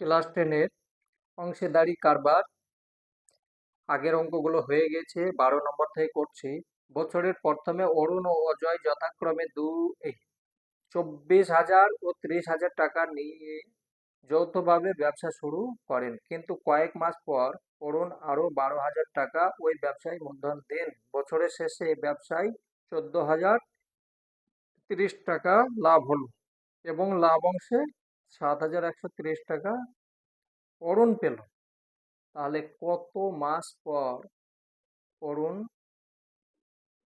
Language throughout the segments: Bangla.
ক্লাস টেনের অংশীদারি কারবার। আগের অঙ্কগুলো হয়ে গেছে, বারো নম্বর থেকে করছি। বছরের প্রথমে অরুণ ও অজয় যথাক্রমে দু চব্বিশ হাজার ও ত্রিশ হাজার টাকা নিয়ে যৌথভাবে ব্যবসা শুরু করেন। কিন্তু কয়েক মাস পর অরুণ আরও বারো হাজার টাকা ওই ব্যবসায় মূলধন দেন। বছরের শেষে ব্যবসায় চোদ্দ হাজার তিরিশ টাকা লাভ হলো এবং লাভ অংশে সাত হাজার একশো তিরিশ টাকা অরুণ পেল। তাহলে কত মাস পর অরুণ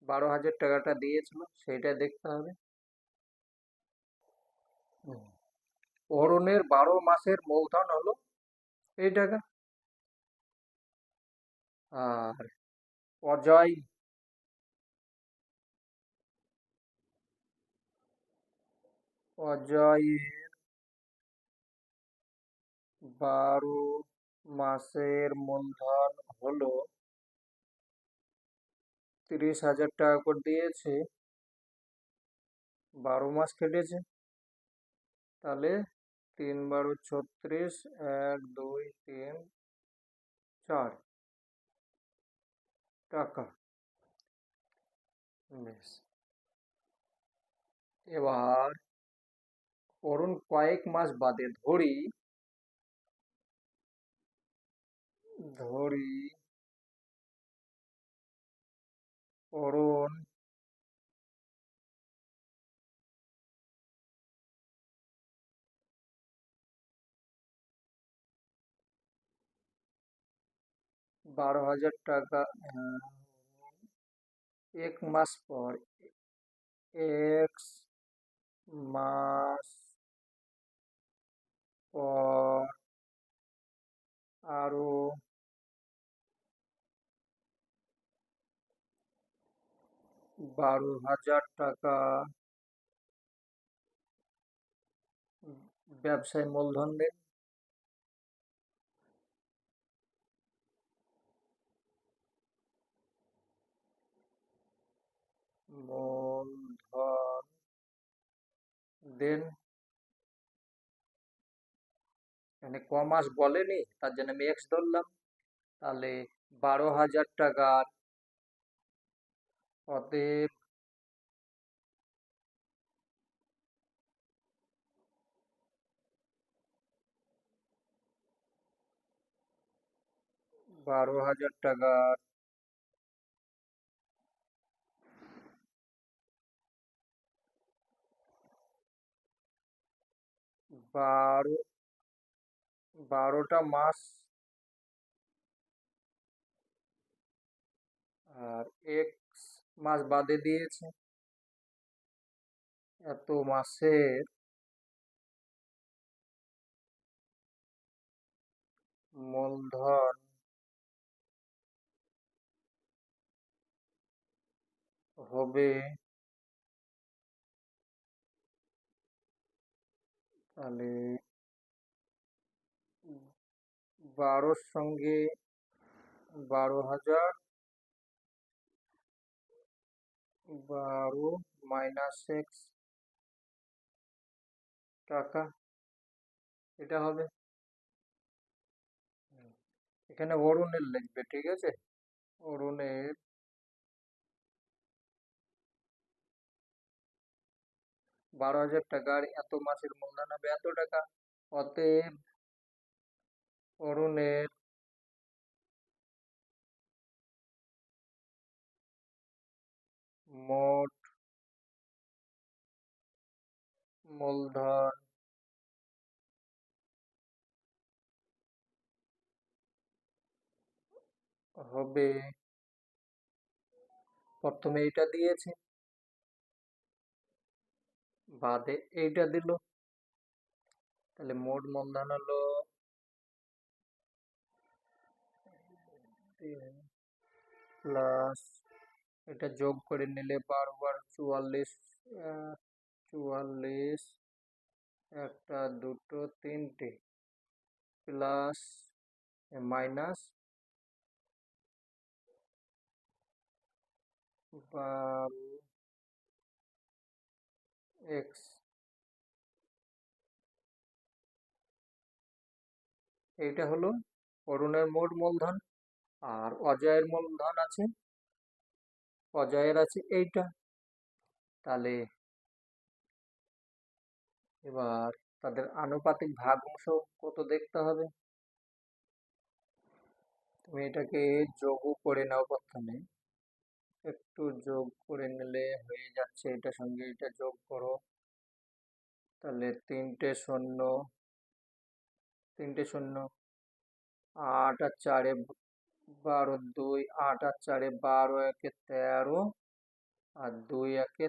বারো হাজার টাকাটা দিয়েছিল, সেইটা দেখতে হবে। হুম। অরুণের বারো মাসের মূলধন হলো এই টাকা। আর অজয় অজয়ের বারো মাসের মূলধন হলো তিরিশ হাজার টাকা করে দিয়েছে। বারো মাস কেটেছে। তাহলে তিন বারো ছত্রিশ এক দুই তিন চার টাকা। বেশ। এবার অরুণ কয়েক মাস বাদে ধরি। ধরি অরুণ। বারো হাজার টাকা এক মাস পর এক মাস পর আরও বারো হাজার টাকা। ব্যবসায় মূলধন দেন মূলধন দেন। এখানে ক মাস বলেনি, তার জন্য আমি এক্স ধরলাম। তাহলে বারো হাজার টাকার অতএব বারো হাজার টাকার বারো বারোটা মাস আর এক মাস বাদে দিয়েছে। এত মাসের। মূলধন। হবে। তাহলে বারোর সঙ্গে বারো হাজার। বারো মাইনাস এক্স টাকা, এটা হবে। এখানে অরুণের লিখবে, ঠিক আছে অরুণের বারো হাজার টাকার এত মাসের মূলধন হবে এত টাকা অতএব অরুণের মূলধন। হবে। প্রথমে এইটা দিয়েছে। বাদে এইটা দিল। তাহলে মোট মূলধন হলো প্লাস এটা যোগ করে নিলে বারো বার চুয়াল্লিশ চুয়াল্লিশ একটা, দুটো, তিনটে প্লাস মাইনাস বারো এক্স এইটা হলো অরুণের মোট মূলধন, আর অজয়ের মূলধন আছে, অজয়ের আছে এইটা, তাহলে এবার তাদের আনুপাতিক ভাগাংশ কত দেখতে হবে? তুমি এটাকে যোগও করে নাও প্রথমে। একটু যোগ করে নিলে হয়ে যাচ্ছে এটার সঙ্গে এটা যোগ করো। তাহলে তিনটে শূন্য তিনটে শূন্য, আট আর চারে বারো, দুই, আট আর চারে বারো, একে তেরো, আর দুই একে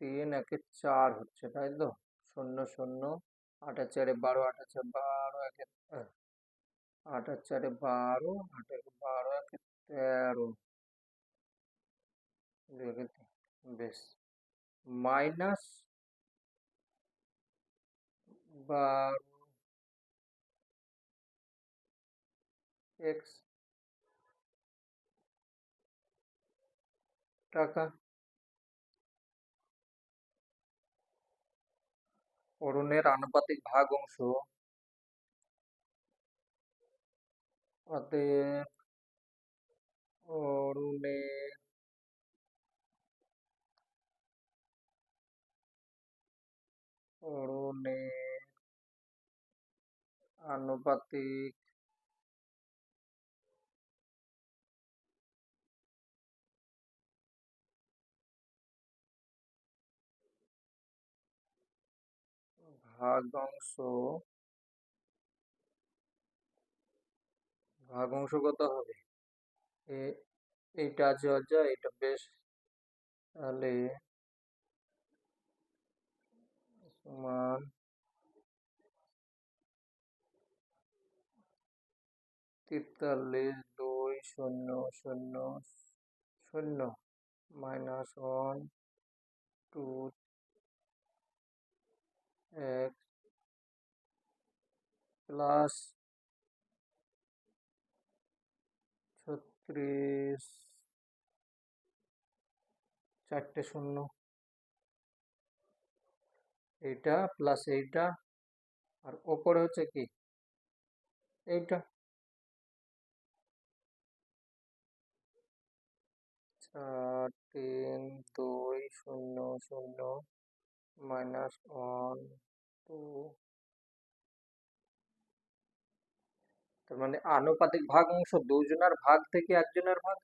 তিন, একে চার হচ্ছে, তাই তো? শূন্য শূন্য, আট আর চারে বারো, আট আর চারে বারো, একে আট আর চারে বারো, আট একে বারো, একে তেরো। বেশ। মাইনাস বারো। এক্স। টাকা। অরুণের আনুপাতিক ভাগ অংশ। অতএব অরণ্যের অরুণের আনুপাতিক ভাগাংশ ভাগাংশ কত হবে এইটা আছে অজয় এটা বেশ তাহলে সমান তেতাল্লিশ দুই শূন্য শূন্য শূন্য মাইনাস ওয়ান টু এক প্লাস ছত্রিশ, চারটে শূন্য। এইটা প্লাস এইটা, আর ওপরে হচ্ছে কি? এইটা। চার, তিন, দুই, শূন্য শূন্য। মাইনাস ওয়ান টু তার মানে আনুপাতিক ভাগ অংশ, দুজনের ভাগ থেকে একজনের ভাগ,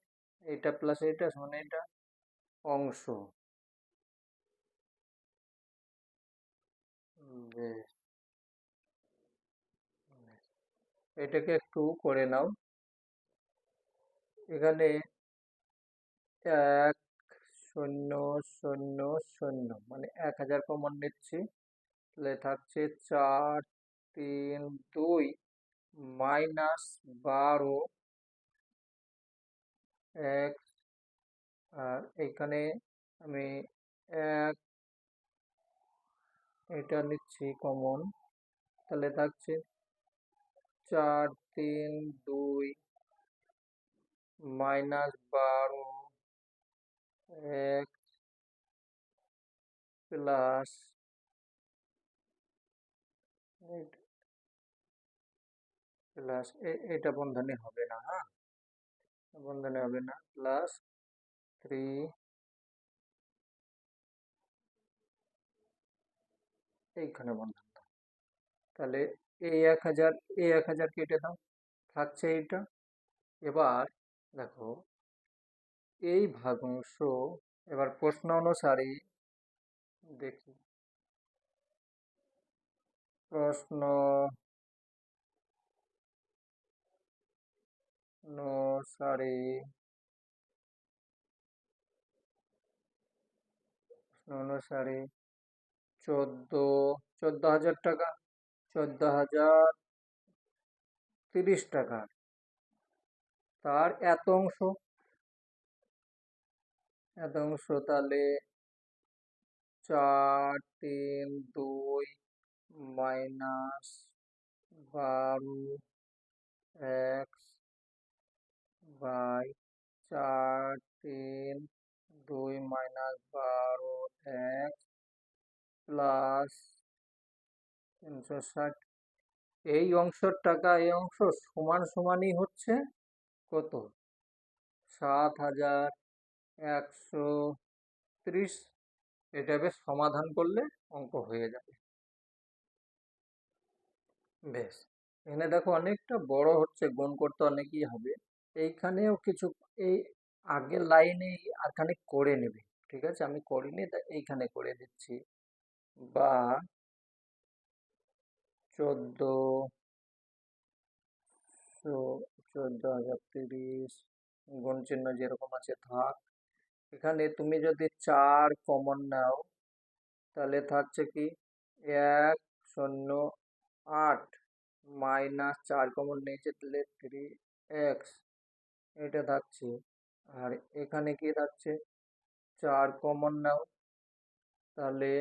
এটা প্লাস এটা মানে এটা অংশ। এটাকে একটু করে নাও। এখানে এক শূন্য শূন্য শূন্য। মানে এক হাজার কমন নিচ্ছি। তাহলে থাকছে চার, তিন, দুই, মাইনাস বারো। এক, আর এখানে আমি এক, এটা নিচ্ছি কমন। তাহলে থাকছে চার, তিন, দুই, মাইনাস বারো। এক প্লাস প্লাস এটা বন্ধনে হবে না হ্যাঁ? বন্ধনে হবে না। প্লাস থ্রি এইখানে বন্ধন তাহলে এই এক হাজার এই এক হাজার কেটে দাও। থাকছে এইটা। এবার দেখো এই ভাগাংশ, এবার প্রশ্ন অনুসারে দেখি। প্রশ্ন অনুসারে অনুসারে চোদ্দ চোদ্দ হাজার টাকা, চোদ্দ হাজার তিরিশ টাকা। তার এত অংশ এত অংশ তাহলে চার তিন দুই মাইনাস বারো এক বাই চার তিন দুই মাইনাস বারো এক প্লাস তিনশো ষাট। এই অংশের টাকা, এই অংশ সমান সমানই হচ্ছে কত? সাত হাজার একশো ত্রিশ এটা বেশ সমাধান করলে অঙ্ক হয়ে যাবে। বেশ, এখানে দেখো অনেকটা বড় হচ্ছে, গুণ করতে অনেকই হবে। এইখানেও কিছু, এই আগের লাইনে আর খানিক করে নেবে, ঠিক আছে? আমি করিনি, তা এইখানে করে দিচ্ছি। বা চোদ্দ চোদ্দ হাজার তিরিশ গুণ চিহ্ন যেরকম আছে, থাক। এখানে তুমি যদি চার কমন নাও, তাহলে থাকছে কি? এক, শূন্য, আট মাইনাস চার কমন নিয়েছে, তাহলে থ্রি এক্স এটা থাকছে। আর এখানে কি থাকছে? চার কমন নাও, তাহলে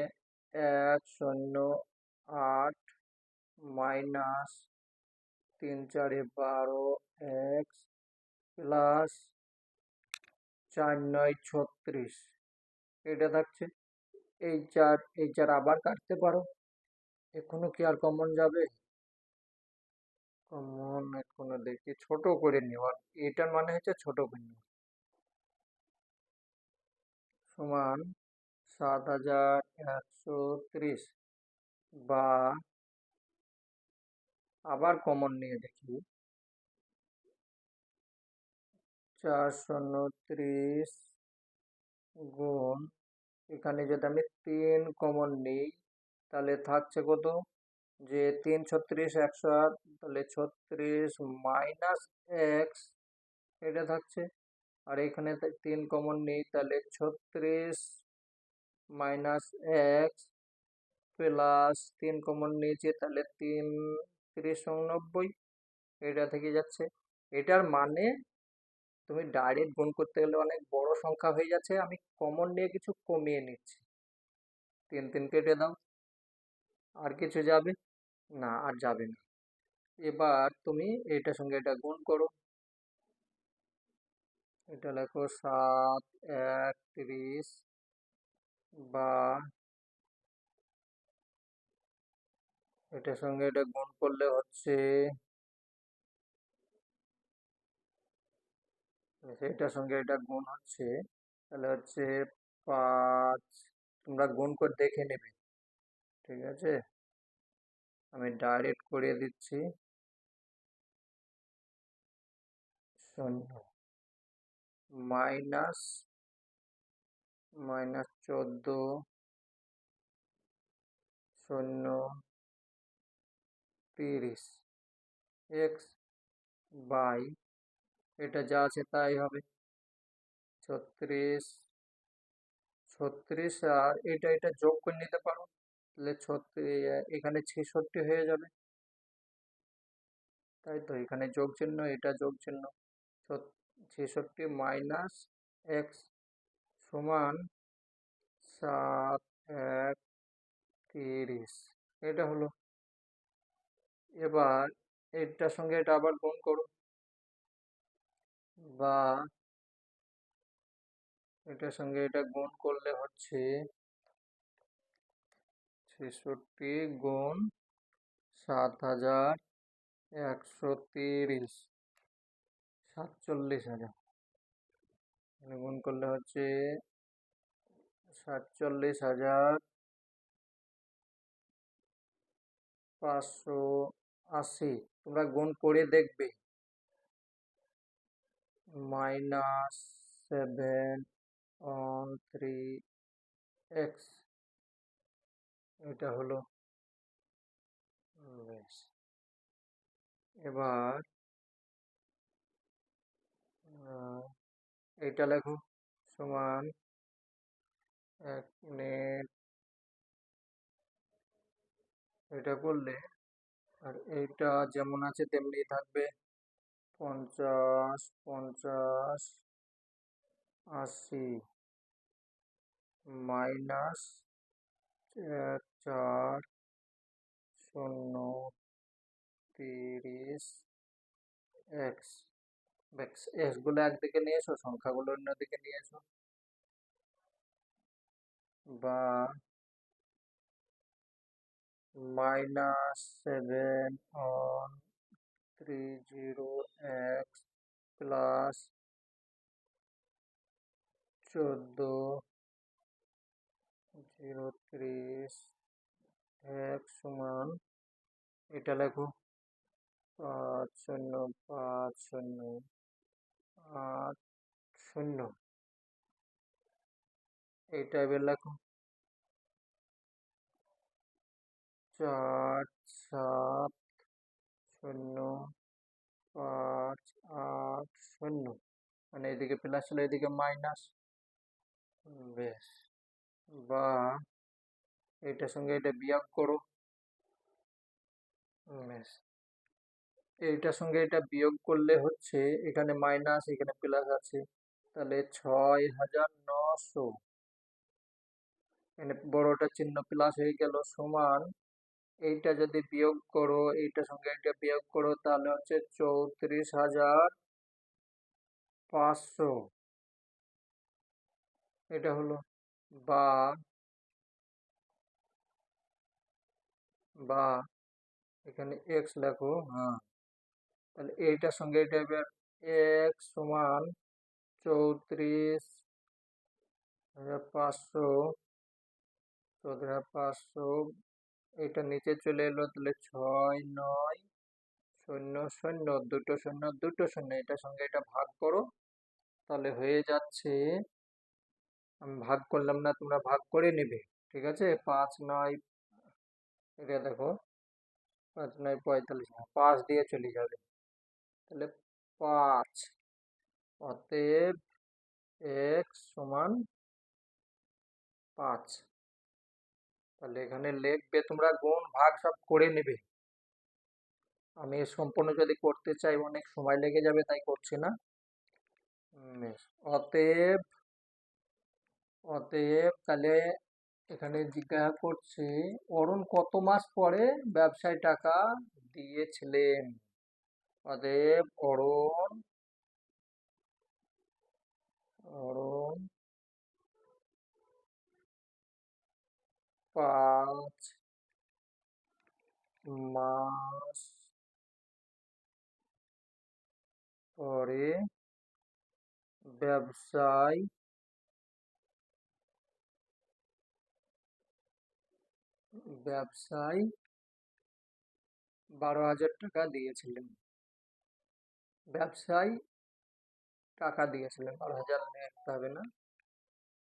এক, শূন্য, আট মাইনাস তিন চারে বারো এক্স প্লাস চার নয় ছত্রিশ। এটা থাকছে। এই চার এই চার আবার কাটতে পারো। এখনও কি আর কমন যাবে? কমন এখনও দেখি ছোট করে নেওয়ার এটার মানে হচ্ছে ছোট করে নেওয়া সমান সাত হাজার একশো ত্রিশ বা আবার কমন নিয়ে দেখি। চার শূন্য ত্রিশ গুণ, এখানে যদি আমি তিন কমন নিই, তাহলে থাকছে কত? যে তিন ছত্রিশ একশো আট, তাহলে ছত্রিশ মাইনাস এক্স এটা থাকছে। আর এখানে তিন কমন নেই, তাহলে ছত্রিশ মাইনাস এক্স প্লাস তিন কমন নিয়েছি, তাহলে তিন, তিরিশ উনব্বই এটা থেকে যাচ্ছে। এটার মানে তুমি ডাইরেক্ট গুণ করতে গেলে অনেক বড় সংখ্যা হয়ে যাচ্ছে। আমি কমন নিয়ে কিছু কমিয়ে নিচ্ছি। তিন তিন কেটে দাও। আর কিছু যাবে? না, আর যাবে না। এবার তুমি এটার সঙ্গে এটা গুণ করো। এটা লেখো সাত, এক, তিরিশ বা এটার সঙ্গে এটা গুণ করলে হচ্ছে এটার সঙ্গে এটা গুণ হচ্ছে, তাহলে হচ্ছে পাঁচ, তোমরা গুণ করে দেখে নেবে, ঠিক আছে? আমি ডাইরেক্ট করিয়ে দিচ্ছি। শূন্য। মাইনাস মাইনাস চোদ্দ, শূন্য, তিরিশ, এক্স বাই এটা যা আছে তাই হবে। ছত্রিশ ছত্রিশ, আর এটা এটা যোগ করে নিতে পারো। তাহলে ছত্রিশ এখানে ছেষট্টি হয়ে যাবে। তাই তো, এখানে যোগ চিহ্ন, এটা যোগ চিহ্ন। ছেষট্টি মাইনাস এক্স সমান সাত, এক, তিরিশ। এটা হলো। এবার এটার সঙ্গে এটা আবার গুণ করো। বা এটার সঙ্গে এটা গুণ করলে হচ্ছে ছেষট্টি গুণ সাত হাজার একশো তিরিশ, সাতচল্লিশ হাজার। গুণ করলে হচ্ছে সাতচল্লিশ হাজার পাঁচশো আশি। তোমরা গুণ করে দেখবে। সেভেন ওয়ান থ্রি এক্স এটা হলো বেশ এবার এইটা লেখো সমান এক মিনিট এটা করলে, আর এইটা যেমন আছে তেমনি থাকবে। পঞ্চাশ পঞ্চাশ, আশি। মাইনাস চার, শূন্য, তিরিশ, এক্স। এক্স এক্সগুলো একদিকে নিয়ে এসো, সংখ্যাগুলো অন্যদিকে নিয়ে এসো। বা minus seven one three zero x plus চোদ্দ জিরো ত্রিশ এক সমান, এটা লেখো, পাঁচ শূন্য পাঁচ শূন্য, আট শূন্য। এইটা এবার লেখো, চার সাত শূন্য, পাঁচ, আট, শূন্য। মানে এদিকে প্লাস হলে এদিকে মাইনাস। বেশ। বা এটার সঙ্গে এটা বিয়োগ করো। বেশ। এইটার সঙ্গে এটা বিয়োগ করলে হচ্ছে এখানে মাইনাস, এখানে প্লাস আছে। তাহলে ছয় হাজার নশো। এখানে বড়টা চিহ্ন প্লাস হয়ে গেল সমান এইটা যদি বিয়োগ করো, এইটার সঙ্গে এটা বিয়োগ করো, তাহলে হচ্ছে চৌত্রিশ হাজার পাঁচশো। এটা হলো বা বা, এখানে এক্স লেখো হ্যাঁ। তাহলে এইটার সঙ্গে এটা এবার এক্স সমান চৌত্রিশ হাজার পাঁচশো, চৌত্রিশ হাজার পাঁচশো এটা নিচে চলে এলো তাহলে ছয়, নয়, শূন্য শূন্য, দুটো শূন্য দুটো শূন্য, এটার সঙ্গে এটা ভাগ করো। তাহলে হয়ে যাচ্ছে, আমি ভাগ করলাম না, তোমরা ভাগ করে নেবে, ঠিক আছে? পাঁচ, নয়, এটা দেখো, পাঁচ, নয়, পঁয়তাল্লিশ পাঁচ দিয়ে চলে যাবে। তাহলে পাঁচ, অতএব, এক সমান পাঁচ। তাহলে এখানে লিখবে তোমরা গুণ, ভাগ সব করে নেবে। আমি সম্পূর্ণ যদি করতে চাই, অনেক সময় লেগে যাবে, তাই করছি না। অতএব অতএব তাহলে এখানে জিজ্ঞাসা করছে, অরুণ কত মাস পরে ব্যবসায় টাকা দিয়েছিলেন? অতএব, অরুণ পাঁচ মাস পরে ব্যবসায় ব্যবসায় বারো হাজার টাকা দিয়েছিলেন। ব্যবসায় টাকা দিয়েছিলেন। বারো হাজার হবে না।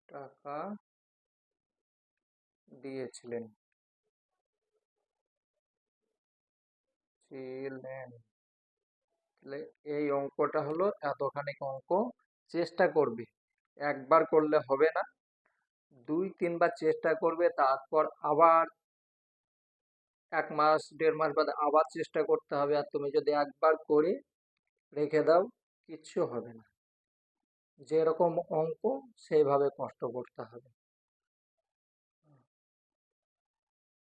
টাকা দিয়েছিলেন। ছিলেন। এই অঙ্কটা হলো এতখানি অঙ্ক। চেষ্টা করবে। একবার করলে হবে না। দুই, তিনবার চেষ্টা করবে, তারপর আবার এক মাস, দেড় মাস বাদে আবার চেষ্টা করতে হবে। আর তুমি যদি একবার করে রেখে দাও, কিচ্ছু হবে না। যেরকম অঙ্ক, সেইভাবে কষ্ট করতে হবে।